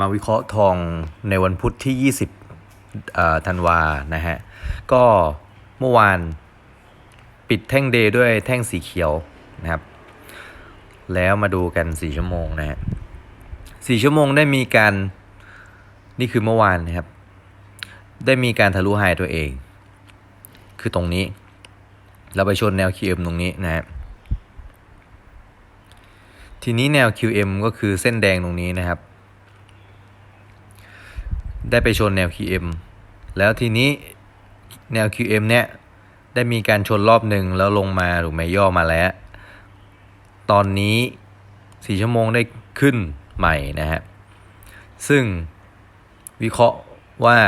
มาวิเคราะห์ทองในวันพุธที่ 20่ธันวานะฮะ ก็เมื่อวานปิดแท่งเดย์ด้วยแท่งสีเขียวนะครับ แล้วมาดูกัน 4 ชั่วโมงนะฮะ4ชั่วโมงได้มีการนี่คือเมื่อวานนะครับ ได้มีการทะลุไฮตัวเอง คือตรงนี้ เราไปชนแนว QM ตรงนี้นะฮะทีนี้แนว QM ก็คือเส้นแดงตรงนี้นะครับ ได้ไปชนแนว QM แล้วทีนี้แนว QM เนี่ยได้มีการชนรอบหนึ่งแล้วลงมาถูกไหมย่อมาแล้ว ตอนนี้4ชั่วโมงได้ขึ้นใหม่นะฮะ ซึ่งวิเคราะห์ว่า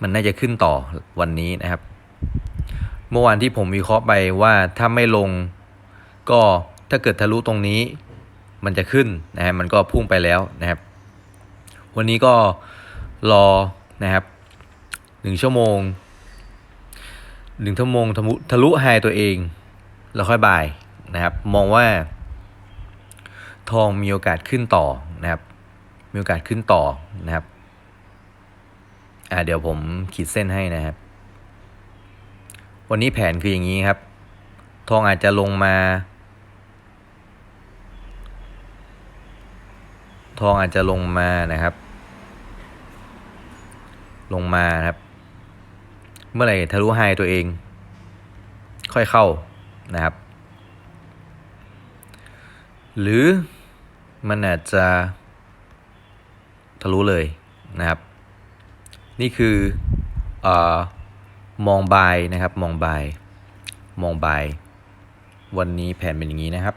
มันน่าจะขึ้นต่อวันนี้นะครับ เมื่อวานที่ผมวิเคราะห์ไปว่าถ้าไม่ลงก็ถ้าเกิดทะลุตรงนี้มันจะขึ้นนะฮะมันก็พุ่งไปแล้วนะครับ วันนี้ก็ รอนะครับหนึ่งชั่วโมงหนึ่งชั่วโมงทะลุทะลุไฮตัวเอง แล้วค่อยบ่ายนะครับ มองว่า ทองมีโอกาสขึ้นต่อนะครับ มีโอกาสขึ้นต่อนะครับอ่าเดี๋ยวผมขีดเส้นให้นะครับ วันนี้แผนคืออย่างนี้ครับ ทองอาจจะลงมา ทองอาจจะลงมานะครับ ลงมาครับ เมื่อไหร่ทะลุไฮตัวเอง ค่อยเข้านะครับ หรือมันอาจจะทะลุเลยนะครับ นี่คือเออมองบายนะครับ มองบาย มองบาย วันนี้แผนเป็นอย่างนี้นะครับ